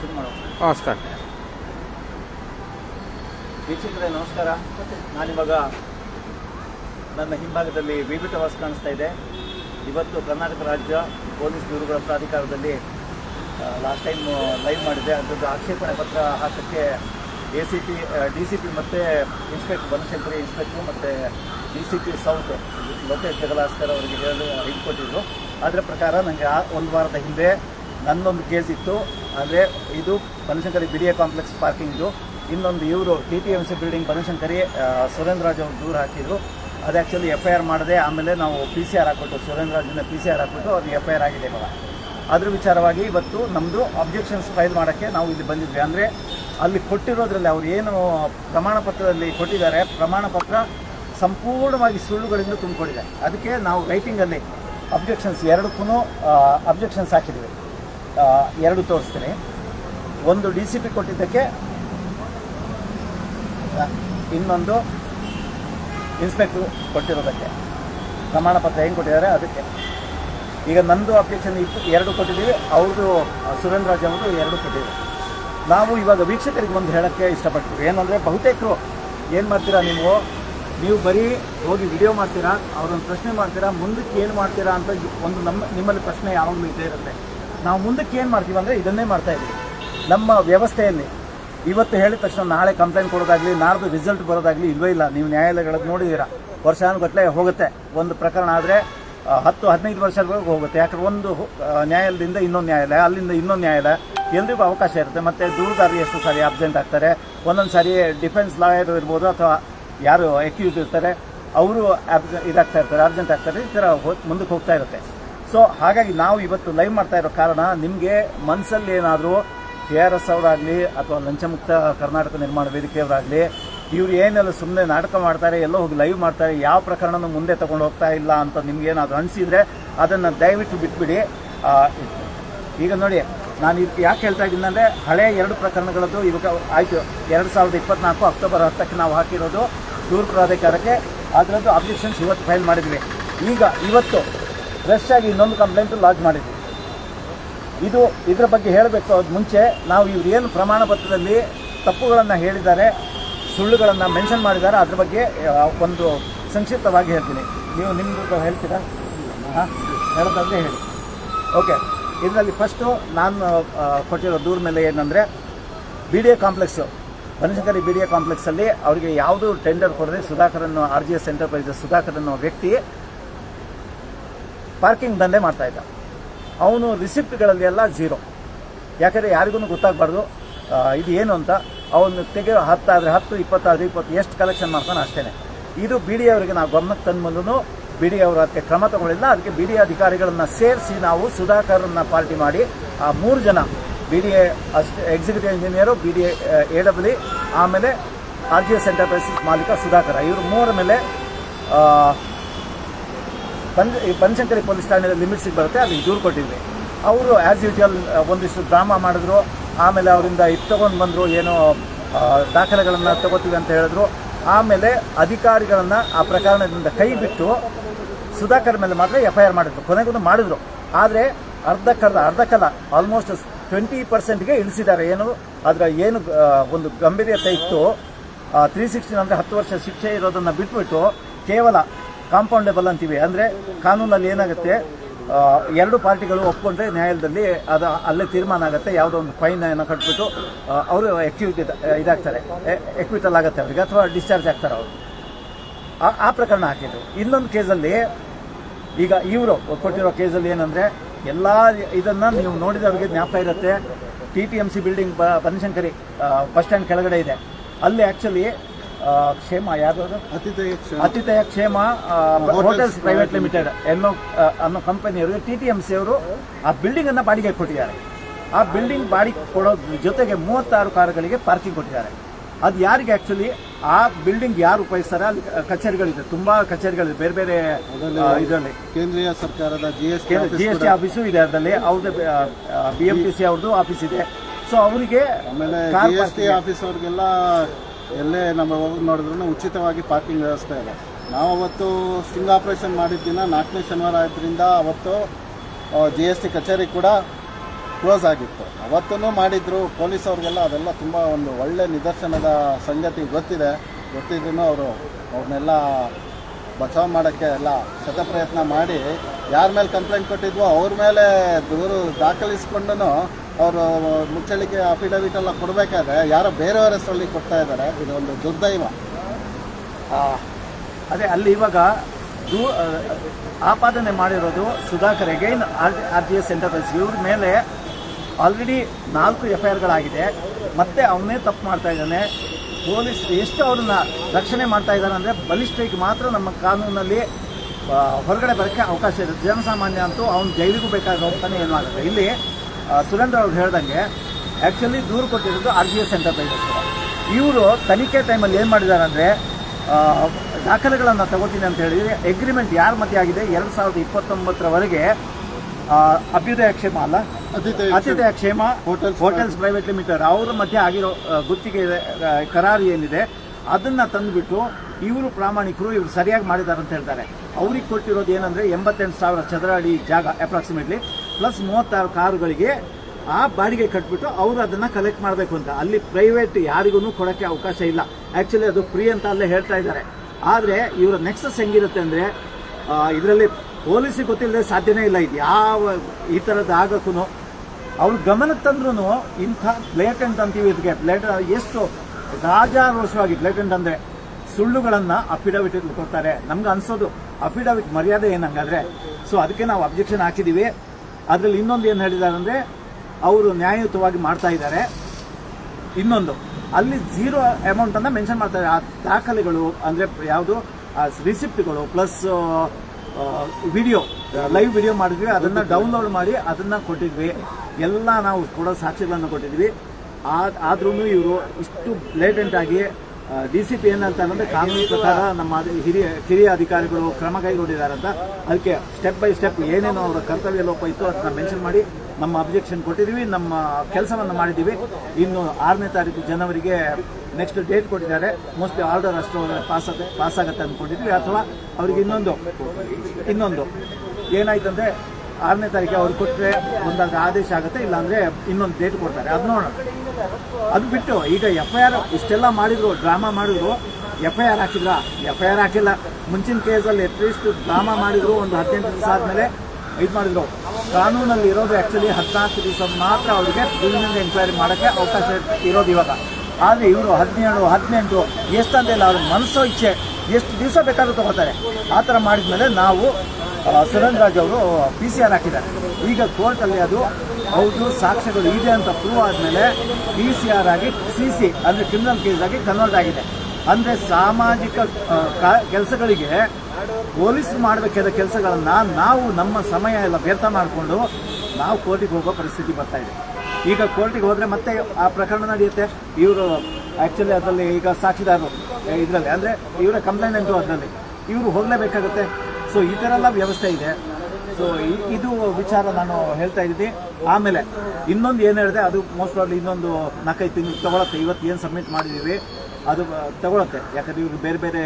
ಶುರು ಮಾಡೋಣ. ಹಾಂ ಸ್ಟಾರ್ಟ್ ವೀಕ್ಷಕರೇ ನಮಸ್ಕಾರ. ನಾನಿವಾಗ ನನ್ನ ಹಿಂಭಾಗದಲ್ಲಿ ವಿಭಿ ಟವರ್ಸ್ ಕಾಣಿಸ್ತಾ ಇದೆ. ಇವತ್ತು ಕರ್ನಾಟಕ ರಾಜ್ಯ ಪೊಲೀಸ್ ದೂರುಗಳ ಪ್ರಾಧಿಕಾರದಲ್ಲಿ ಲಾಸ್ಟ್ ಟೈಮ್ ಲೈವ್ ಮಾಡಿದೆ. ಅದರದ್ದು ಆಕ್ಷೇಪಣೆ ಪತ್ರ ಹಾಕೋಕ್ಕೆ A C P D C P ಮತ್ತು ಇನ್ಸ್ಪೆಕ್ಟರ್ ಬನಶಂಕರಿ ಇನ್ಸ್ಪೆಕ್ಟ್ರು ಮತ್ತು D C P south Lokesh Jagalaskar ಅವರಿಗೆ ಹೇಳಿ ಕೊಟ್ಟಿದ್ರು ಅದರ ಪ್ರಕಾರ ನನಗೆ ಆ ಒಂದು ವಾರದ ಹಿಂದೆ ನನ್ನೊಂದು ಕೇಸ್ ಇತ್ತು. ಅಂದರೆ ಇದು Banashankari B D A complex ಪಾರ್ಕಿಂಗ್ದು ಇನ್ನೊಂದು ಇವರು T T M C building Banashankari Surendra Raj ಅವರು ದೂರ ಹಾಕಿದ್ರು. ಅದು ಆ್ಯಕ್ಚುಲಿ ಎಫ್ ಐ ಆರ್ ಮಾಡಿದೆ ಆಮೇಲೆ ನಾವು ಪಿ ಸಿ ಆರ್ ಹಾಕ್ಬಿಟ್ಟು ಸುರೇಂದ್ರ ರಾಜನ್ನ ಪಿ ಸಿ ಆರ್ ಹಾಕ್ಬಿಟ್ಟು ಅದು ಎಫ್ ಐ ಆರ್ ಆಗಿದೆ ಇವಾಗ. ಅದ್ರ ವಿಚಾರವಾಗಿ ಇವತ್ತು ನಮ್ಮದು ಅಬ್ಜೆಕ್ಷನ್ಸ್ ಫೈಲ್ ಮಾಡೋಕ್ಕೆ ನಾವು ಇಲ್ಲಿ ಬಂದಿದ್ವಿ. ಅಂದರೆ ಅಲ್ಲಿ ಕೊಟ್ಟಿರೋದ್ರಲ್ಲಿ ಅವ್ರು ಏನು ಪ್ರಮಾಣ ಪತ್ರದಲ್ಲಿ ಕೊಟ್ಟಿದ್ದಾರೆ ಪ್ರಮಾಣ ಪತ್ರ ಸಂಪೂರ್ಣವಾಗಿ ಸುಳ್ಳುಗಳಿಂದ ತುಂಬಿಕೊಂಡಿದೆ. ಅದಕ್ಕೆ ನಾವು ರೈಟಿಂಗಲ್ಲಿ ಅಬ್ಜೆಕ್ಷನ್ಸ್ ಎರಡಕ್ಕೂ ಅಬ್ಜೆಕ್ಷನ್ಸ್ ಹಾಕಿದ್ವಿ ಆ, ಎರಡು ತೋರಿಸ್ತೀನಿ. ಒಂದು ಡಿ ಸಿ ಪಿ ಕೊಟ್ಟಿದ್ದಕ್ಕೆ ಇನ್ನೊಂದು ಇನ್ಸ್ಪೆಕ್ಟ್ರು ಕೊಟ್ಟಿರೋದಕ್ಕೆ. ಪ್ರಮಾಣ ಪತ್ರ ಕೊಟ್ಟಿದ್ದಾರೆ ಅದಕ್ಕೆ. ಈಗ ನಂದು ಅಪ್ಲಿಕೇಶನ್ ಇತ್ತು, ಎರಡು ಕೊಟ್ಟಿದ್ದೀವಿ, ಅವ್ರದ್ದು ಸುರೇಂದ್ರ ರಾಜ್ ಅವರು ಎರಡು ಕೊಟ್ಟಿದ್ದೀವಿ. ನಾವು ಇವಾಗ ವೀಕ್ಷಕರಿಗೆ ಒಂದು ಹೇಳೋಕ್ಕೆ ಇಷ್ಟಪಡ್ತೀವಿ. ಏನಂದರೆ ಬಹುತೇಕರು ಏನು ಮಾಡ್ತೀರಾ ನೀವು? ನೀವು ಬರೀ ಹೋಗಿ ವಿಡಿಯೋ ಮಾಡ್ತೀರಾ ಅವ್ರೊಂದು ಪ್ರಶ್ನೆ ಮಾಡ್ತೀರಾ, ಮುಂದಕ್ಕೆ ಏನು ಮಾಡ್ತೀರಾ ಅಂತ ಒಂದು ನಮ್ಮ, ನಿಮ್ಮಲ್ಲಿ ಪ್ರಶ್ನೆ ಯಾವಾಗಲೂ ಇದ್ದೇ ಇರುತ್ತೆ. ನಾವು ಮುಂದಕ್ಕೆ ಏನು ಮಾಡ್ತೀವಿ ಅಂದರೆ ಇದನ್ನೇ ಮಾಡ್ತಾ ಇದ್ದೀವಿ. ನಮ್ಮ ವ್ಯವಸ್ಥೆಯಲ್ಲಿ ಇವತ್ತು ಹೇಳಿದ ತಕ್ಷಣ ನಾಳೆ ಕಂಪ್ಲೇಂಟ್ ಕೊಡೋದಾಗಲಿ, ನಾಡ್ದು ರಿಸಲ್ಟ್ ಬರೋದಾಗಲಿ ಇಲ್ವೇ ಇಲ್ಲ. ನೀವು ನ್ಯಾಯಾಲಯಗಳದ್ದು ನೋಡಿದ್ದೀರಾ. ವರ್ಷಾನುಗಟ್ಟಲೆ ಹೋಗುತ್ತೆ. ಒಂದು ಪ್ರಕರಣ ಆದರೆ ಹತ್ತು, ಹದಿನೈದು ವರ್ಷದವರೆಗೂ ಹೋಗುತ್ತೆ. ಯಾಕಂದ್ರೆ ಒಂದು ನ್ಯಾಯಾಲಯದಿಂದ ಇನ್ನೊಂದು ನ್ಯಾಯಾಲಯ, ಅಲ್ಲಿಂದ ಇನ್ನೊಂದು ನ್ಯಾಯಾಲಯ ಎಲ್ರಿಗೂ ಅವಕಾಶ ಇರುತ್ತೆ. ಮತ್ತು ದೂರದಾರಿ ಎಷ್ಟು ಸಾರಿ ಅಬ್ಸೆಂಟ್ ಆಗ್ತಾರೆ, ಒಂದೊಂದು ಸಾರಿ ಡಿಫೆನ್ಸ್ ಲಾಯರ್ ಇರ್ಬೋದು ಅಥವಾ ಯಾರು ಅಕ್ಯೂಸ್ ಇರ್ತಾರೆ, ಅವರು ಅಬ್ಸ ಇದಾಗ್ತಾ ಇರ್ತಾರೆ ಅಬ್ಸೆಂಟ್ ಆಗ್ತಾರೆ, ಈ ಥರ ಮುಂದಕ್ಕೆ ಹೋಗ್ತಾ ಇರುತ್ತೆ. ಸೊ ಹಾಗಾಗಿ ನಾವು ಇವತ್ತು ಲೈವ್ ಮಾಡ್ತಾ ಇರೋ ಕಾರಣ ನಿಮಗೆ ಮನಸ್ಸಲ್ಲಿ ಏನಾದರೂ ಕೆ ಆರ್ ಎಸ್ ಅವರಾಗಲಿ ಅಥವಾ ಲಂಚಮುಕ್ತ ಕರ್ನಾಟಕ ನಿರ್ಮಾಣ ವೇದಿಕೆಯವರಾಗಲಿ ಇವ್ರು ಏನೆಲ್ಲ ಸುಮ್ಮನೆ ನಾಟಕ ಮಾಡ್ತಾರೆ, ಎಲ್ಲೋ ಹೋಗಿ ಲೈವ್ ಮಾಡ್ತಾರೆ, ಯಾವ ಪ್ರಕರಣನೂ ಮುಂದೆ ತಗೊಂಡು ಹೋಗ್ತಾ ಇಲ್ಲ ಅಂತ ನಿಮ್ಗೇನಾದರೂ ಅನಿಸಿದರೆ ಅದನ್ನು ದಯವಿಟ್ಟು ಬಿಟ್ಬಿಡಿ. ಈಗ ನೋಡಿ, ನಾನು ಇದು ಯಾಕೆ ಹೇಳ್ತಾ ಇದ್ದೀನಿ ಅಂದರೆ ಹಳೆ ಎರಡು ಪ್ರಕರಣಗಳದ್ದು ಇವಾಗ ಆಯಿತು, ಎರಡು ಸಾವಿರದ ಇಪ್ಪತ್ನಾಲ್ಕು ಅಕ್ಟೋಬರ್ ಹತ್ತಕ್ಕೆ ನಾವು ಹಾಕಿರೋದು ದೂರ ಪ್ರಾಧಿಕಾರಕ್ಕೆ. ಅದರದ್ದು ಅಬ್ಜೆಕ್ಷನ್ಸ್ ಇವತ್ತು ಫೈಲ್ ಮಾಡಿದ್ವಿ. ಈಗ ಇವತ್ತು ಫ್ರೆಶ್ ಆಗಿ ಇನ್ನೊಂದು ಕಂಪ್ಲೇಂಟು ಲಾಂಚ್ ಮಾಡಿದ್ವಿ. ಇದು ಇದರ ಬಗ್ಗೆ ಹೇಳಬೇಕು. ಅದು ಮುಂಚೆ ನಾವು ಇವ್ರು ಏನು ಪ್ರಮಾಣ ಪತ್ರದಲ್ಲಿ ತಪ್ಪುಗಳನ್ನು ಹೇಳಿದ್ದಾರೆ, ಸುಳ್ಳುಗಳನ್ನು ಮೆನ್ಷನ್ ಮಾಡಿದ್ದಾರೆ, ಅದ್ರ ಬಗ್ಗೆ ಒಂದು ಸಂಕ್ಷಿಪ್ತವಾಗಿ ಹೇಳ್ತೀನಿ. ನೀವು ನಿಮ್ಮದು ಹೇಳ್ತೀರಾ? ಹಾಂ? ಹೇಳೋದಾದರೆ ಹೇಳಿ. ಓಕೆ ಇದರಲ್ಲಿ ಫಸ್ಟು ನಾನು ಕೊಟ್ಟಿರೋ ದೂರ ಮೇಲೆ ಏನಂದರೆ B D A complex Banashankari B D A ಕಾಂಪ್ಲೆಕ್ಸಲ್ಲಿ ಅವರಿಗೆ ಯಾವುದು ಟೆಂಡರ್ ಕೊಡದೆ, ಸುಧಾಕರನ್ನು R G S enterprises Sudhakar ಅನ್ನೋ ವ್ಯಕ್ತಿ ಪಾರ್ಕಿಂಗ್ ದಂಧೆ ಮಾಡ್ತಾ ಇದ್ದ. ಅವನು ರಿಸಿಪ್ಟ್ಗಳಲ್ಲಿ ಎಲ್ಲ ಝೀರೋ. ಯಾಕಂದರೆ ಯಾರಿಗೂ ಗೊತ್ತಾಗಬಾರ್ದು ಇದು ಏನು ಅಂತ. ಅವನು ತೆಗೆಯೋ ಹತ್ತಾದರೆ ಹತ್ತು, ಇಪ್ಪತ್ತಾದರೆ ಇಪ್ಪತ್ತು, ಎಷ್ಟು ಕಲೆಕ್ಷನ್ ಮಾಡ್ತಾನೆ ಅಷ್ಟೇ ಇದು ಬಿ ಡಿ ಅವರಿಗೆ ನಾವು ಗಮನಕ್ಕೆ ತಂದು ಬಿ ಡಿ ಅವರು ಅದಕ್ಕೆ ಕ್ರಮ ತಗೊಳ್ಳಿಲ್ಲ. ಅದಕ್ಕೆ ಬಿ ಡಿ ಅಧಿಕಾರಿಗಳನ್ನು ಸೇರಿಸಿ ನಾವು ಸುಧಾಕರನ್ನ ಪಾರ್ಟಿ ಮಾಡಿ, ಆ ಮೂರು ಜನ ಬಿ ಡಿ ಎ ಅಷ್ಟು executive engineer B D A W ಆಮೇಲೆ ಆರ್ ಜಿ ಎಸ್ ಎಂಟರ್ಪ್ರೈಸಸ್ ಮಾಲೀಕ ಸುಧಾಕರ. ಇವರು ಮೂವರ ಮೇಲೆ ಬನಶಂಕರಿ ಪೊಲೀಸ್ ಠಾಣೆಯ ಲಿಮಿಟ್ಸಿಗೆ ಬರುತ್ತೆ ಅಲ್ಲಿ ದೂರು ಕೊಟ್ಟಿದ್ವಿ. ಅವರು ಆ್ಯಸ್ ಯೂಶುವಲ್ ಒಂದಿಷ್ಟು ಡ್ರಾಮಾ ಮಾಡಿದ್ರು. ಆಮೇಲೆ ಅವರಿಂದ ಇದು ತೊಗೊಂಡು ಬಂದರು, ಏನೋ ದಾಖಲೆಗಳನ್ನು ತಗೋತೀವಿ ಅಂತ ಹೇಳಿದ್ರು. ಆಮೇಲೆ ಅಧಿಕಾರಿಗಳನ್ನು ಆ ಪ್ರಕರಣದಿಂದ ಕೈ ಬಿಟ್ಟು ಸುಧಾಕರ್ ಮೇಲೆ ಮಾತ್ರ ಎಫ್ ಐ ಆರ್ ಮಾಡಿದ್ರು. ಕೊನೆಗೊಂದು ಮಾಡಿದ್ರು ಆದರೆ ಅರ್ಧಕ್ಕರ್ಧ ಅರ್ಧಕ್ಕಲ್ಲ ಆಲ್ಮೋಸ್ಟ್ ಟ್ವೆಂಟಿ ಪರ್ಸೆಂಟ್ಗೆ ಇಳಿಸಿದ್ದಾರೆ. ಏನು, ಅದರ ಏನು ಒಂದು ಗಂಭೀರ್ಯತೆ ಇತ್ತು ತ್ರೀ ಸಿಕ್ಸ್ಟೀನ್ ಅಂದರೆ ಹತ್ತು ವರ್ಷ ಶಿಕ್ಷೆ ಇರೋದನ್ನು ಬಿಟ್ಬಿಟ್ಟು ಕೇವಲ ಕಾಂಪೌಂಡೇಬಲ್ ಅಂತೀವಿ. ಅಂದರೆ ಕಾನೂನಲ್ಲಿ ಏನಾಗುತ್ತೆ ಎರಡು ಪಾರ್ಟಿಗಳು ಒಪ್ಕೊಂಡ್ರೆ ನ್ಯಾಯಾಲಯದಲ್ಲಿ ಅದು, ಅಲ್ಲೇ ತೀರ್ಮಾನ ಆಗುತ್ತೆ, ಯಾವುದೋ ಒಂದು ಫೈನ್ ಏನೋ ಕಟ್ಬಿಟ್ಟು ಅವರು ಎಕ್ಯೂಟ್ ಇದಾಗ್ತಾರೆ. ಎಕ್ವಿಟಲ್ ಆಗುತ್ತೆ ಅವ್ರಿಗೆ, ಅಥವಾ ಡಿಸ್ಚಾರ್ಜ್ ಆಗ್ತಾರೆ ಅವರು. ಆ- ಪ್ರಕರಣ ಹಾಕಿದ್ರು ಇನ್ನೊಂದು ಕೇಸಲ್ಲಿ, ಈಗ ಇವರು ಕೊಟ್ಟಿರೋ ಕೇಸಲ್ಲಿ ಏನಂದರೆ, ಎಲ್ಲ ಇದನ್ನು ನೀವು ನೋಡಿದವ್ರಿಗೆ ಜ್ಞಾಪಕ ಇರುತ್ತೆ. T T M C building Banashankari bus stand ಕೆಳಗಡೆ ಇದೆ. ಅಲ್ಲಿ ಆ್ಯಕ್ಚುಲಿ ಕ್ಷೇಮ ಯಾವ್ದು ಅತಿಥಯ ಕ್ಷ- ಅತಿಥಯ ಕ್ಷೇಮ ಹೋಟೆಲ್ಸ್ ಪ್ರೈವೇಟ್ ಲಿಮಿಟೆಡ್ ಎನ್ನೋ ಅನ್ನೋ ಕಂಪನಿಯವರು ಟಿ ಟಿ ಎಂ ಸಿ ಅವರು ಆ ಬಿಲ್ಡಿಂಗ್ ಅನ್ನ ಬಾಡಿಗೆ ಕೊಟ್ಟಿದ್ದಾರೆ. ಆ ಬಿಲ್ಡಿಂಗ್ ಬಾಡಿಗೆ ಕೊಡೋ ಜೊತೆಗೆ ಮೂವತ್ತಾರು ಕಾರುಗಳಿಗೆ ಪಾರ್ಕಿಂಗ್ ಕೊಟ್ಟಿದ್ದಾರೆ. ಅದು ಯಾರಿಗೆ ಆಕ್ಚುಲಿ ಆ ಬಿಲ್ಡಿಂಗ್ ಯಾರು ಉಪಯೋಗಿಸ್ತಾರೆ? ಅಲ್ಲಿ ಕಚೇರಿಗಳಿದೆ. ತುಂಬಾ ಕಚೇರಿಗಳಿದೆ. ಬೇರೆ ಬೇರೆ ಇದರಲ್ಲಿ. ಕೇಂದ್ರೀಯ ಸರ್ಕಾರದ G S G S T office ಇದೆ ಅದರಲ್ಲಿ. ಅವ್ರದ್ದು ಬಿ ಎಂ ಟಿ ಸಿ ಅವ್ರದ್ದು ಆಫೀಸ್ ಇದೆ. ಸೊ ಅವರಿಗೆ ಆಫೀಸ್ ಅವ್ರಿಗೆಲ್ಲ ಎಲ್ಲೇ ನಮ್ಮ ಹೋಗಿ ನೋಡಿದ್ರು ಉಚಿತವಾಗಿ ಪಾರ್ಕಿಂಗ್ ವ್ಯವಸ್ಥೆ ಇದೆ. ನಾವು ಅವತ್ತು ಸ್ಟಿಂಗ್ ಆಪರೇಷನ್ ಮಾಡಿದ ದಿನ ನಾಲ್ಕನೇ ಶನಿವಾರ ಆದ್ದರಿಂದ ಅವತ್ತು ಜಿ ಎಸ್ ಟಿ ಕಚೇರಿ ಕೂಡ ಕ್ಲೋಸ್ ಆಗಿತ್ತು. ಅವತ್ತೂ ಮಾಡಿದ್ರು ಪೊಲೀಸ್ ಅವ್ರಿಗೆಲ್ಲ ಅದೆಲ್ಲ ತುಂಬ ಒಂದು ಒಳ್ಳೆ ನಿದರ್ಶನದ ಸಂಗತಿ ಗೊತ್ತಿದೆ. ಗೊತ್ತಿದ್ರೂ ಅವರು ಅವ್ರನ್ನೆಲ್ಲ ಬಚಾವ್ ಮಾಡೋಕ್ಕೆ ಎಲ್ಲ ಶತಪ್ರಯತ್ನ ಮಾಡಿ, ಯಾರ ಮೇಲೆ ಕಂಪ್ಲೇಂಟ್ ಕೊಟ್ಟಿದ್ವೋ ಅವ್ರ ಮೇಲೆ ದೂರು ದಾಖಲಿಸ್ಕೊಂಡು ಅವರು ಮುಚ್ಚಳಿಕೆ ಅಫಿಡವಿಟ್ ಎಲ್ಲ ಕೊಡಬೇಕಾದ್ರೆ ಯಾರೋ ಬೇರೆಯವರ ಹೆಸರಲ್ಲಿ ಕೊಡ್ತಾ ಇದ್ದಾರೆ. ಇದು ಒಂದು ದುರ್ದೈವ. ಅದೇ ಅಲ್ಲಿ ಇವಾಗ ದೂ ಆಪಾದನೆ ಮಾಡಿರೋದು Sudhakar again R R G S enterprise ಇವ್ರ ಮೇಲೆ ಆಲ್ರೆಡಿ ನಾಲ್ಕು ಎಫ್ ಐ ಆರ್ಗಳಾಗಿದೆ ಮತ್ತೆ ಅವನೇ ತಪ್ಪು ಮಾಡ್ತಾ ಇದ್ದಾನೆ. ಪೊಲೀಸ್ ಎಷ್ಟು ಅವ್ರನ್ನ ರಕ್ಷಣೆ ಮಾಡ್ತಾ ಇದ್ದಾರೆ ಅಂದರೆ ಬಲಿಷ್ಠರಿಗೆ ಮಾತ್ರ ನಮ್ಮ ಕಾನೂನಲ್ಲಿ ಹೊರಗಡೆ ಬರೋಕ್ಕೆ ಅವಕಾಶ ಇದೆ. ಜನಸಾಮಾನ್ಯ ಅಂತೂ ಅವ್ನು ಜೈಲಿಗೂ ಬೇಕಾಗಿ ಹೋಗ್ತಾನೆ, ಏನೂ ಆಗುತ್ತೆ ಇಲ್ಲಿ ಸುರೇಂದ್ರ ಅವ್ರು ಹೇಳ್ದಂಗೆ ಆ್ಯಕ್ಚುಲಿ ದೂರು ಕೊಟ್ಟಿರೋದು ಆರ್ ಜಿ ಎಸ್ ಎಂಟರ್ಪ್ರೈಸಸ್ ಇವರು ತನಿಖೆ ಟೈಮಲ್ಲಿ ಏನು ಮಾಡಿದ್ದಾರೆ ಅಂದರೆ ದಾಖಲೆಗಳನ್ನು ತಗೋತೀನಿ ಅಂತ ಹೇಳಿ ಎಗ್ರಿಮೆಂಟ್ ಯಾರ ಮಧ್ಯೆ ಆಗಿದೆ ಎರಡು ಸಾವಿರದ ಇಪ್ಪತ್ತೊಂಬತ್ತರವರೆಗೆ ಅಭ್ಯುದಯ ಕ್ಷೇಮ ಅಲ್ಲ? ಅತಿಥಯ ಕ್ಷೇಮ. ಹೋಟೆಲ್ ಹೋಟೆಲ್ಸ್ ಪ್ರೈವೇಟ್ ಲಿಮಿಟೆಡ್ ಅವರ ಮಧ್ಯೆ ಆಗಿರೋ ಗುತ್ತಿಗೆ ಕರಾರು ಏನಿದೆ ಅದನ್ನು ತಂದುಬಿಟ್ಟು ಇವರು ಪ್ರಾಮಾಣಿಕರು ಇವರು ಸರಿಯಾಗಿ ಮಾಡಿದ್ದಾರೆ ಅಂತ ಹೇಳ್ತಾರೆ. ಅವ್ರಿಗೆ ಕೊಟ್ಟಿರೋದು ಏನಂದರೆ ಎಂಬತ್ತೆಂಟು ಸಾವಿರ ಚದರ ಅಡಿ ಜಾಗ ಅಪ್ರಾಕ್ಸಿಮೇಟ್ಲಿ ಪ್ಲಸ್ ಮೂವತ್ತಾರು ಕಾರುಗಳಿಗೆ ಆ ಬಾಡಿಗೆ ಕಟ್ಬಿಟ್ಟು ಅವರು ಅದನ್ನ ಕಲೆಕ್ಟ್ ಮಾಡಬೇಕು ಅಂತ. ಅಲ್ಲಿ ಪ್ರೈವೇಟ್ ಯಾರಿಗೂ ಕೊಡೋಕ್ಕೆ ಅವಕಾಶ ಇಲ್ಲ. ಆ್ಯಕ್ಚುಲಿ ಅದು ಫ್ರೀ ಅಂತ ಅಲ್ಲೇ ಹೇಳ್ತಾ ಇದ್ದಾರೆ. ಆದರೆ ಇವರ ನೆಕ್ಸಸ್ ಹೆಂಗಿರುತ್ತೆ ಅಂದರೆ ಇದರಲ್ಲಿ ಪೊಲೀಸಿಗೆ ಗೊತ್ತಿಲ್ಲದೆ ಸಾಧ್ಯನೇ ಇಲ್ಲ. ಇದು ಯಾವ, ಈ ಥರದ್ದು ಆಗೋಕ್ಕೂ ಅವ್ರ ಗಮನಕ್ಕೆ ತಂದ್ರೂ ಇಂಥ ಬ್ಲೇಟೆಂಟ್ ಅಂತೀವಿ ಇದಕ್ಕೆ ಪ್ಲೇಟ್ ಎಷ್ಟು ರಾಜಾರೋಷವಾಗಿ ಬ್ಲೇಟೆಂಟ್ ಅಂದರೆ ಸುಳ್ಳುಗಳನ್ನು ಅಫಿಡವಿಟ್ ಕೊಡ್ತಾರೆ. ನಮ್ಗೆ ಅನ್ಸೋದು. ಅಫಿಡವಿಟ್ ಮರ್ಯಾದೆ ಏನಂಗಾದ್ರೆ. ಸೊ ಅದಕ್ಕೆ ನಾವು ಅಬ್ಜೆಕ್ಷನ್ ಹಾಕಿದ್ದೀವಿ ಅದರಲ್ಲಿ ಇನ್ನೊಂದು ಏನು ಹೇಳಿದ್ದಾರೆ ಅಂದರೆ, ಅವರು ನ್ಯಾಯಯುತವಾಗಿ ಮಾಡ್ತಾ ಇದ್ದಾರೆ. ಇನ್ನೊಂದು, ಅಲ್ಲಿ ಝೀರೋ ಅಮೌಂಟನ್ನು ಮೆನ್ಷನ್ ಮಾಡ್ತಾರೆ ಆ ದಾಖಲೆಗಳು, ಅಂದರೆ ಯಾವುದು, ಆ ರಿಸಿಪ್ಟ್ಗಳು ಪ್ಲಸ್ ವಿಡಿಯೋ ಲೈವ್ ವಿಡಿಯೋ ಮಾಡಿದ್ವಿ. ಅದನ್ನು ಡೌನ್ಲೋಡ್ ಮಾಡಿ ಅದನ್ನು ಕೊಟ್ಟಿದ್ವಿ. ಎಲ್ಲ ನಾವು ಕೊಡೋ ಸಾಕ್ಷಿಗಳನ್ನು ಕೊಟ್ಟಿದ್ವಿ. ಆದ್ರೂ ಇವರು ಇಷ್ಟು ಬ್ಲೇಟೆಂಟ್ ಆಗಿ ಡಿ ಸಿ ಪಿ ಏನಂತ ಅಂದರೆ ಕಾನೂನು ಪ್ರಕಾರ ನಮ್ಮ ಹಿರಿಯ ಕಿರಿಯ ಅಧಿಕಾರಿಗಳು ಕ್ರಮ ಕೈಗೊಂಡಿದ್ದಾರೆ ಅಂತ ಅದಕ್ಕೆ ಸ್ಟೆಪ್ ಬೈ ಸ್ಟೆಪ್ ಏನೇನು ಅವರ ಕರ್ತವ್ಯ ಲೋಪ ಇತ್ತು ಅದನ್ನ ಮೆನ್ಷನ್ ಮಾಡಿ ನಮ್ಮ ಅಬ್ಜೆಕ್ಷನ್ ಕೊಟ್ಟಿದ್ದೀವಿ, ನಮ್ಮ ಕೆಲಸವನ್ನು ಮಾಡಿದ್ದೀವಿ. ಇನ್ನು ಆರನೇ ತಾರೀಕು ಜನವರಿಗೆ ನೆಕ್ಸ್ಟ್ ಡೇಟ್ ಕೊಟ್ಟಿದ್ದಾರೆ. ಮೋಸ್ಟ್ಲಿ ಆರ್ಡರ್ ಅಷ್ಟು ಪಾಸ್ ಪಾಸ್ ಆಗುತ್ತೆ ಅಂದ್ಕೊಂಡಿದ್ವಿ ಅಥವಾ ಅವ್ರಿಗೆ ಇನ್ನೊಂದು ಇನ್ನೊಂದು. ಏನಾಯ್ತಂದ್ರೆ ಆರನೇ ತಾರೀಕು ಅವ್ರು ಕೊಟ್ಟರೆ ಒಂದಾಗ ಆದೇಶ ಆಗುತ್ತೆ, ಇಲ್ಲಾಂದರೆ ಇನ್ನೊಂದು ಡೇಟ್ ಕೊಡ್ತಾರೆ. ಅದು ನೋಡೋಣ. ಅದು ಬಿಟ್ಟು ಈಗ ಎಫ್ ಐ ಆರ್ ಇಷ್ಟೆಲ್ಲ ಮಾಡಿದ್ರು ಡ್ರಾಮಾ ಮಾಡಿದ್ರು ಎಫ್ ಐ ಆರ್ ಹಾಕಿದ್ರ? ಎಫ್ ಐ ಆರ್ ಹಾಕಿಲ್ಲ. ಮುಂಚಿನ ಕೇಸಲ್ಲಿ ಅಟ್ಲೀಸ್ಟ್ ಡ್ರಾಮಾ ಮಾಡಿದ್ರು ಒಂದು ಹದಿನೆಂಟು ದಿವಸ ಆದಮೇಲೆ ಇದು ಮಾಡಿದ್ರು. ಕಾನೂನಲ್ಲಿ ಇರೋದು ಆ್ಯಕ್ಚುಲಿ ಹದಿನಾಲ್ಕು ದಿವಸ ಮಾತ್ರ ಅವರಿಗೆ ಕ್ರಿಮಿನಲ್ ಎಂಕ್ವೈರಿ ಮಾಡೋಕ್ಕೆ ಅವಕಾಶ ಇರೋದು ಇವಾಗ. ಆದರೆ ಇವರು ಹದಿನೇಳು ಹದಿನೆಂಟು ಎಷ್ಟಂದಿಲ್ಲ ಅವ್ರ ಮನಸ್ಸೋ ಇಚ್ಛೆ. ಎಷ್ಟು ದಿವಸ ಬೇಕಾದ್ರೂ ತಗೋತಾರೆ. ಆ ಥರ ಮಾಡಿದ್ಮೇಲೆ ನಾವು ಆ, ಸುರೇಂದ್ರ ರಾಜ್ ಅವರು ಪಿ ಸಿ ಆರ್ ಹಾಕಿದ್ದಾರೆ. ಈಗ ಕೋರ್ಟಲ್ಲಿ ಅದು ಹೌದು, ಸಾಕ್ಷ್ಯಗಳು ಇದೆ ಅಂತ ಪ್ರೂವ್ ಆದಮೇಲೆ ಪಿ ಸಿ ಆರ್ ಆಗಿ ಸಿ ಸಿ ಅಂದರೆ ಕ್ರಿಮಿನಲ್ ಕೇಸ್ ಆಗಿ ಕನ್ವರ್ಟ್ ಆಗಿದೆ. ಅಂದರೆ ಸಾಮಾಜಿಕ ಕೆಲಸಗಳಿಗೆ ಪೊಲೀಸ್ ಮಾಡಬೇಕಾದ ಕೆಲಸಗಳನ್ನು ನಾವು ನಮ್ಮ ಸಮಯ ಎಲ್ಲ ವ್ಯರ್ಥ ಮಾಡಿಕೊಂಡು ನಾವು ಕೋರ್ಟಿಗೆ ಹೋಗೋ ಪರಿಸ್ಥಿತಿ ಬರ್ತಾ ಇದೆ. ಈಗ ಕೋರ್ಟಿಗೆ ಹೋದರೆ ಮತ್ತೆ ಆ ಪ್ರಕರಣ ನಡೆಯುತ್ತೆ. ಇವರು ಆ್ಯಕ್ಚುಲಿ ಅದರಲ್ಲಿ ಈಗ ಸಾಕ್ಷಿದಾರರು ಇದರಲ್ಲಿ. ಅಂದರೆ ಇವರ ಕಂಪ್ಲೇಂಟ್ ಅಂತೂ ಅದರಲ್ಲಿ. ಇವರು ಹೋಗಲೇಬೇಕಾಗುತ್ತೆ. ಸೊ ಈ ಥರ ಎಲ್ಲ ವ್ಯವಸ್ಥೆ ಇದೆ. ಸೊ ಇದು ವಿಚಾರ ನಾನು ಹೇಳ್ತಾ ಇದ್ದೀನಿ. ಆಮೇಲೆ ಇನ್ನೊಂದು ಏನು ಹೇಳಿದೆ, ಅದು ಮೋಸ್ಟ್ ಆಲ್ ಇನ್ನೊಂದು ನಾಲ್ಕೈದು ತಿಂಗಳು ತಗೊಳತ್ತೆ. ಇವತ್ತು ಏನು ಸಬ್ಮಿಟ್ ಮಾಡಿದ್ದೀವಿ ಅದು ತಗೊಳತ್ತೆ. ಯಾಕಂದ್ರೆ ಇವ್ರಿಗೆ ಬೇರೆ ಬೇರೆ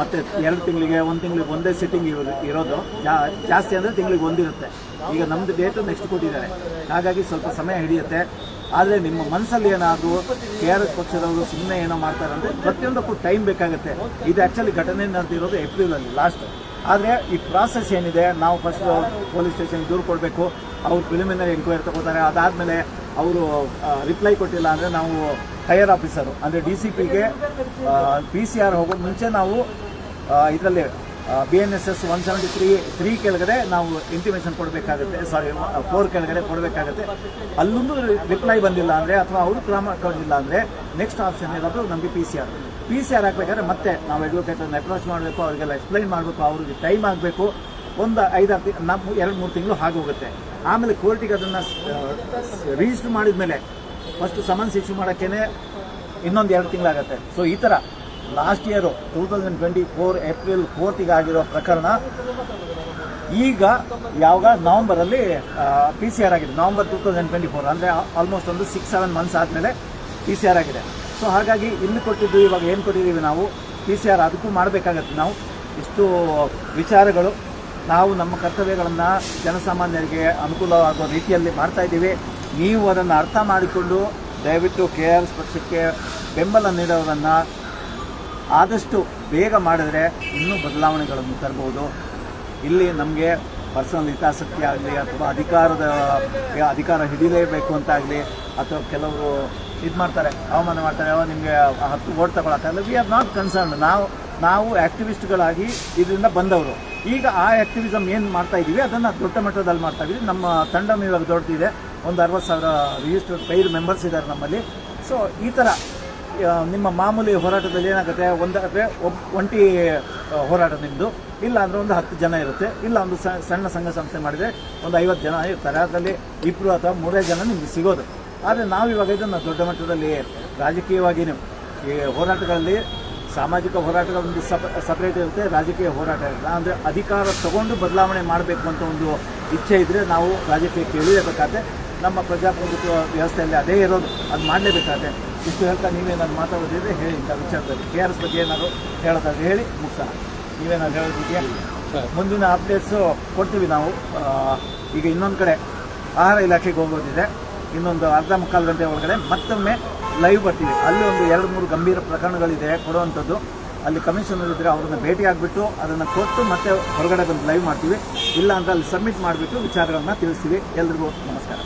ಮತ್ತೆ ಎರಡು ತಿಂಗಳಿಗೆ, ಒಂದು ತಿಂಗಳಿಗೆ ಒಂದೇ ಸಿಟ್ಟಿಂಗ್ ಇರೋದು. ಜಾಸ್ತಿ ಅಂದರೆ ತಿಂಗಳಿಗೆ ಒಂದಿರುತ್ತೆ. ಈಗ ನಮ್ಮದು ಡೇಟು ನೆಕ್ಸ್ಟ್ ಕೊಟ್ಟಿದ್ದಾರೆ. ಹಾಗಾಗಿ ಸ್ವಲ್ಪ ಸಮಯ ಹಿಡಿಯುತ್ತೆ. ಆದರೆ ನಿಮ್ಮ ಮನಸ್ಸಲ್ಲಿ ಏನಾದರೂ ಕೆ ಆರ್ ಎಸ್ ಪಕ್ಷದವರು ಸುಮ್ಮನೆ ಏನೋ ಮಾಡ್ತಾರೆ ಅಂದರೆ ಪ್ರತಿಯೊಂದಕ್ಕೂ ಟೈಮ್ ಬೇಕಾಗುತ್ತೆ. ಇದು ಆ್ಯಕ್ಚುಲಿ ಘಟನೆ ನಡೆದಿರೋದು ಏಪ್ರಿಲಲ್ಲಿ ಲಾಸ್ಟ್ ಆದರೆ ಈ ಪ್ರಾಸೆಸ್ ಏನಿದೆ, ನಾವು ಫಸ್ಟ್ ಪೊಲೀಸ್ ಸ್ಟೇಷನ್ ದೂರು ಕೊಡಬೇಕು. ಅವ್ರು ಪ್ರಿಲಿಮಿನರಿ ಎಂಕ್ವೈರಿ ತಗೋತಾರೆ. ಅದಾದಮೇಲೆ ಅವರು ರಿಪ್ಲೈ ಕೊಟ್ಟಿಲ್ಲ ಅಂದರೆ ನಾವು ಹೈಯರ್ ಆಫೀಸರು ಅಂದರೆ ಡಿ ಸಿ ಪಿಗೆ ಪಿ ಸಿ ಆರ್ ಹೋಗೋದು ಮುಂಚೆ ನಾವು ಇದರಲ್ಲಿ B N S S one seventy three three ಕೆಳಗಡೆ ನಾವು ಇಂಟಿಮೇಷನ್ ಕೊಡಬೇಕಾಗುತ್ತೆ. ಸಾರಿ ಫೋರ್ ಕೆಳಗಡೆ ಕೊಡಬೇಕಾಗುತ್ತೆ. ಅಲ್ಲೊಂದು ರಿಪ್ಲೈ ಬಂದಿಲ್ಲ ಅಂದರೆ ಅಥವಾ ಅವರು ಕ್ರಮ ಕೊಡಲಿಲ್ಲ ಅಂದರೆ ನೆಕ್ಸ್ಟ್ ಆಪ್ಷನ್ ಇರೋದು ನಮಗೆ P C R P C R ಹಾಕ್ಬೇಕಾದ್ರೆ ಮತ್ತೆ ನಾವು ಎಡ್ವೊಕೇಟನ್ನು ಅಪ್ರೋಚ್ ಮಾಡಬೇಕು, ಅವರಿಗೆಲ್ಲ ಎಕ್ಸ್ಪ್ಲೈನ್ ಮಾಡಬೇಕು, ಅವ್ರಿಗೆ ಟೈಮ್ ಆಗಬೇಕು. ಒಂದು ಐದಾರು ತಿಂಗ್ ನಮ್ಮ ಎರಡು ಮೂರು ತಿಂಗಳು ಹೋಗುತ್ತೆ ಆಮೇಲೆ ಕೋರ್ಟಿಗೆ ಅದನ್ನು ರಿಜಿಸ್ಟರ್ ಮಾಡಿದ ಮೇಲೆ ಫಸ್ಟ್ ಸಮನ್ಸ್ ಇಶ್ಯೂ ಮಾಡೋಕ್ಕೇ ಇನ್ನೊಂದು ಎರಡು ತಿಂಗಳಾಗತ್ತೆ. ಸೊ ಈ ಥರ last year two thousand twenty four April ಫೋರ್ತಿಗೆ ಆಗಿರೋ ಪ್ರಕರಣ ಈಗ ಯಾವಾಗ ನವಂಬರಲ್ಲಿ ಪಿ ಸಿ ಆರ್ ಆಗಿದೆ. November two thousand twenty four ಅಂದರೆ ಆಲ್ಮೋಸ್ಟ್ ಒಂದು ಸಿಕ್ಸ್ ಸೆವೆನ್ ಮಂತ್ಸ್ ಆದಮೇಲೆ ಪಿ ಸಿ ಆರ್ ಆಗಿದೆ. ಸೊ ಹಾಗಾಗಿ ಇಲ್ಲಿ ಕೊಟ್ಟಿದ್ದು, ಇವಾಗ ಏನು ಕೊಟ್ಟಿದ್ದೀವಿ ನಾವು? ಪಿ ಸಿ ಆರ್ ಅದಕ್ಕೂ ಮಾಡಬೇಕಾಗತ್ತೆ ನಾವು. ಇಷ್ಟು ವಿಚಾರಗಳು. ನಾವು ನಮ್ಮ ಕರ್ತವ್ಯಗಳನ್ನು ಜನಸಾಮಾನ್ಯರಿಗೆ ಅನುಕೂಲವಾಗುವ ರೀತಿಯಲ್ಲಿ ಮಾಡ್ತಾ ಇದ್ದೀವಿ. ನೀವು ಅದನ್ನು ಅರ್ಥ ಮಾಡಿಕೊಂಡು ದಯವಿಟ್ಟು ಕೆ ಆರ್ ಎಸ್ ಪಕ್ಷಕ್ಕೆ ಬೆಂಬಲ ನೀಡೋದನ್ನು ಆದಷ್ಟು ಬೇಗ ಮಾಡಿದರೆ ಇನ್ನೂ ಬದಲಾವಣೆಗಳನ್ನು ತರಬಹುದು. ಇಲ್ಲಿ ನಮಗೆ ಪರ್ಸನಲ್ ಹಿತಾಸಕ್ತಿ ಆಗಲಿ, ಅಥವಾ ಅಧಿಕಾರದ, ಅಧಿಕಾರ ಹಿಡಿಲೇಬೇಕು ಅಂತಾಗಲಿ ಅಥವಾ ಕೆಲವರು ಇದು ಮಾಡ್ತಾರೆ, ಅವಮಾನ ಮಾಡ್ತಾರೆ, ಅವ ನಿಮಗೆ ಹತ್ತು ಓಟ್ ತಗೊಳಕ್ಕಾಗಲ್ಲ ವಿ ಆರ್ ನಾಟ್ ಕನ್ಸರ್ನ್ ನಾವು ನಾವು ಆ್ಯಕ್ಟಿವಿಸ್ಟ್ಗಳಾಗಿ ಇದರಿಂದ ಬಂದವರು. ಈಗ ಆ ಆ್ಯಕ್ಟಿವಿಸಮ್ ಏನು ಮಾಡ್ತಾ ಇದ್ದೀವಿ ಅದನ್ನು ದೊಡ್ಡ ಮಟ್ಟದಲ್ಲಿ ಮಾಡ್ತಾ ಇದ್ದೀವಿ ನಮ್ಮ ತಂಡಮ್ ಇವಾಗ ದೊಡ್ಡದಿದೆ ಒಂದು ಅರವತ್ತು ಸಾವಿರ ರಿಜಿಸ್ಟರ್ ಪೈರ್ ಮೆಂಬರ್ಸ್ ಇದ್ದಾರೆ ನಮ್ಮಲ್ಲಿ. ಸೊ ಈ ಥರ ನಿಮ್ಮ ಮಾಮೂಲಿ ಹೋರಾಟದಲ್ಲಿ ಏನಾಗುತ್ತೆ ಒಂದಾದರೆ ಒಬ್, ಒಂಟಿ ಹೋರಾಟ ನಿಮ್ಮದು ಇಲ್ಲ ಅಂದರೆ ಒಂದು ಹತ್ತು ಜನ ಇರುತ್ತೆ. ಇಲ್ಲ ಒಂದು ಸಣ್ಣ ಸಂಘ ಸಂಸ್ಥೆ ಮಾಡಿದರೆ ಒಂದು ಐವತ್ತು ಜನ ಇರ್ತಾರೆ. ಅದರಲ್ಲಿ ಇಬ್ಬರು ಅಥವಾ ಮೂರೇ ಜನ ನಿಮಗೆ ಸಿಗೋದು. ಆದರೆ ನಾವು ಇವಾಗ ಇದನ್ನು ದೊಡ್ಡ ಮಟ್ಟದಲ್ಲಿ ರಾಜಕೀಯವಾಗಿ ಈ ಹೋರಾಟಗಳಲ್ಲಿ ಸಾಮಾಜಿಕ ಹೋರಾಟಗಳ ಒಂದು ಸಪ ಸಪ್ರೇಟ್ ಇರುತ್ತೆ ರಾಜಕೀಯ ಹೋರಾಟ ಇರುತ್ತೆ. ಅಂದರೆ ಅಧಿಕಾರ ತಗೊಂಡು ಬದಲಾವಣೆ ಮಾಡಬೇಕು ಅಂತ ಒಂದು ಇಚ್ಛೆ ಇದ್ದರೆ ನಾವು ರಾಜಕೀಯಕ್ಕೆ ಇಳಿಯಬೇಕಾದ್ರೆ ನಮ್ಮ ಪ್ರಜಾಪ್ರಭುತ್ವ ವ್ಯವಸ್ಥೆಯಲ್ಲಿ ಅದೇ ಇರೋದು ಅದು ಮಾಡಲೇಬೇಕಾದ್ರೆ. ಇಷ್ಟು ಹೇಳ್ತಾ ನೀವೇನಾದ್ರು ಮಾತಾಡೋದಿದ್ರೆ ಹೇಳಿ ಇಂಥ ವಿಚಾರದಲ್ಲಿ. ಕೆ ಆರ್ ಎಸ್ ಬಗ್ಗೆ ಏನಾದ್ರು ಹೇಳೋದಾದ್ರೆ ಹೇಳಿ ಮುಗಿಸೋಣ. ನೀವೇನಾದ್ರು ಹೇಳೋದಿದೆಯಾ? ಮುಂದಿನ ಅಪ್ಡೇಟ್ಸು ಕೊಡ್ತೀವಿ ನಾವು. ಈಗ ಇನ್ನೊಂದು ಕಡೆ ಆಹಾರ ಇಲಾಖೆಗೆ ಹೋಗೋದಿದೆ. ಇನ್ನೊಂದು ಅರ್ಧ ಮುಕ್ಕಾಲು ಗಂಟೆ ಒಳಗಡೆ ಮತ್ತೊಮ್ಮೆ ಲೈವ್ ಬರ್ತೀವಿ. ಅಲ್ಲಿ ಒಂದು ಎರಡು ಮೂರು ಗಂಭೀರ ಪ್ರಕರಣಗಳಿದೆ ಕೊಡುವಂಥದ್ದು. ಅಲ್ಲಿ ಕಮಿಷನರ್ ಇದ್ದರೆ ಅವ್ರನ್ನ ಭೇಟಿ ಆಗಿಬಿಟ್ಟು ಅದನ್ನು ಕೊಟ್ಟು ಮತ್ತೆ ಹೊರಗಡೆ ಬಂದು ಲೈವ್ ಮಾಡ್ತೀವಿ. ಇಲ್ಲ ಅಂತ ಅಲ್ಲಿ ಸಬ್ಮಿಟ್ ಮಾಡಿಬಿಟ್ಟು ವಿಚಾರಗಳನ್ನ ತಿಳಿಸ್ತೀವಿ. ಎಲ್ರಿಗೂ ನಮಸ್ಕಾರ.